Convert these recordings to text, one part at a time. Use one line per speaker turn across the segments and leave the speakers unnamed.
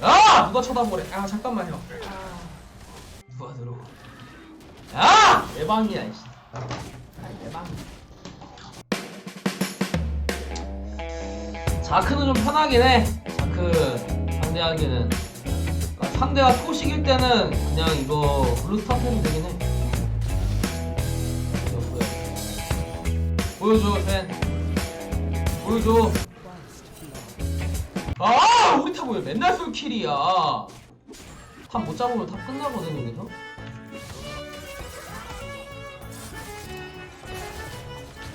아 누가 쳐다보래? 아 잠깐만요. 아, 누가 들어 아 예방이야 이씨. 아 예방. 자크는 좀 편하긴 해. 자크 상대하기는. 그러니까 상대가 토식일 때는 그냥 이거 블루 스타트 해도 되긴 해. 보여줘 팬 보여줘 아 우리 탑 왜 맨날 솔킬이야. 탑 못 잡으면 탑 끝나거든 여기서?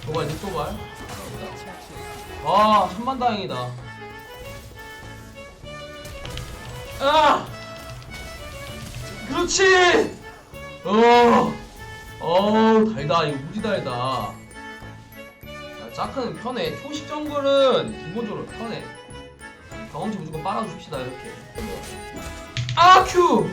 도발 닉도발. 아 천만다행이다. 아! 그렇지! 어. 어우 달다. 이거 무지 달다. 야, 짜크는 편해. 초식 정글은 기본적으로 편해 경험치 무조건 빨아줍시다 이렇게 아 큐!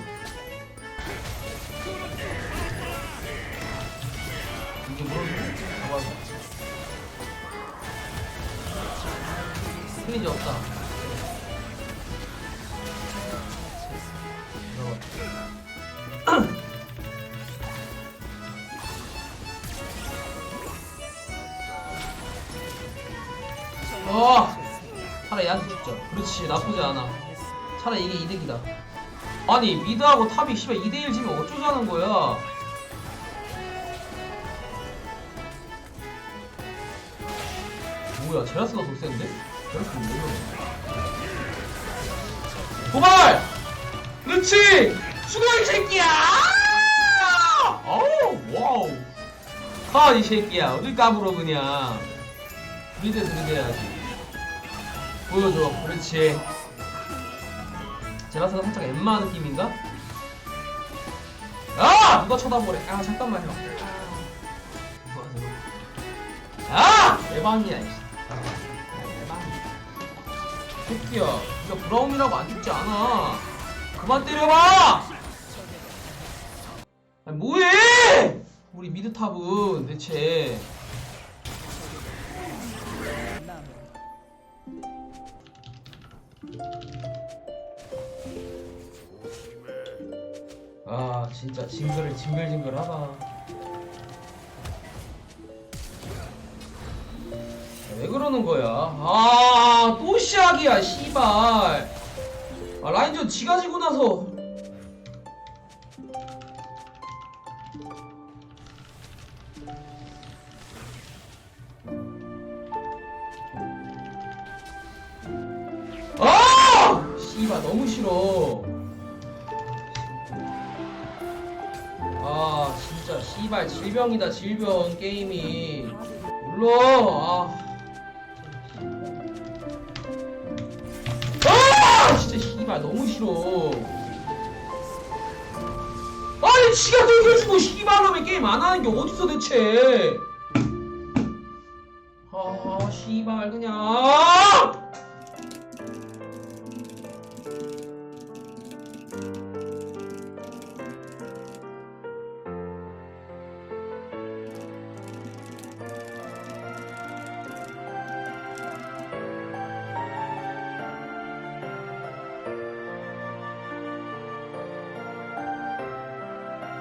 스피지 없다. 어! 차라리 얘한테 죽자. 그렇지, 나쁘지 않아. 차라리 이게 이득이다. 아니, 미드하고 탑이 씨발 2대1 지면 어쩌자는 거야. 뭐야, 제라스가 더 센데? 제라스가 뭐야? 도발! 그렇지! 이 새끼야! 어우, 와우. 아, 이 새끼야. 어딜 까불어, 그냥. 미드 들이대야지. 보여줘. 그렇지. 제라스가 살짝 엠마 느낌인가? 아! 누가 쳐다보래. 아. 아, 누가 들어. 아! 예방이야, 이씨. 아. 새끼야. 네가 브라움이라고 안 죽지 않아. 그만 때려봐! 아니, 뭐해! 우리 미드탑은 대체. 아 진짜 징글 징글징글하다. 왜 그러는 거야? 아또 시작이야 씨발. 아 라인전 지가 지고 나서. 아! 씨발 너무 싫어 진짜 씨발 질병이다 질병 게임이. 눌러! 아. 아! 진짜 씨발 너무 싫어. 아니 지가 들겨주고 씨발놈의 게임 안 하는 게 어딨어 대체? 아 씨발 그냥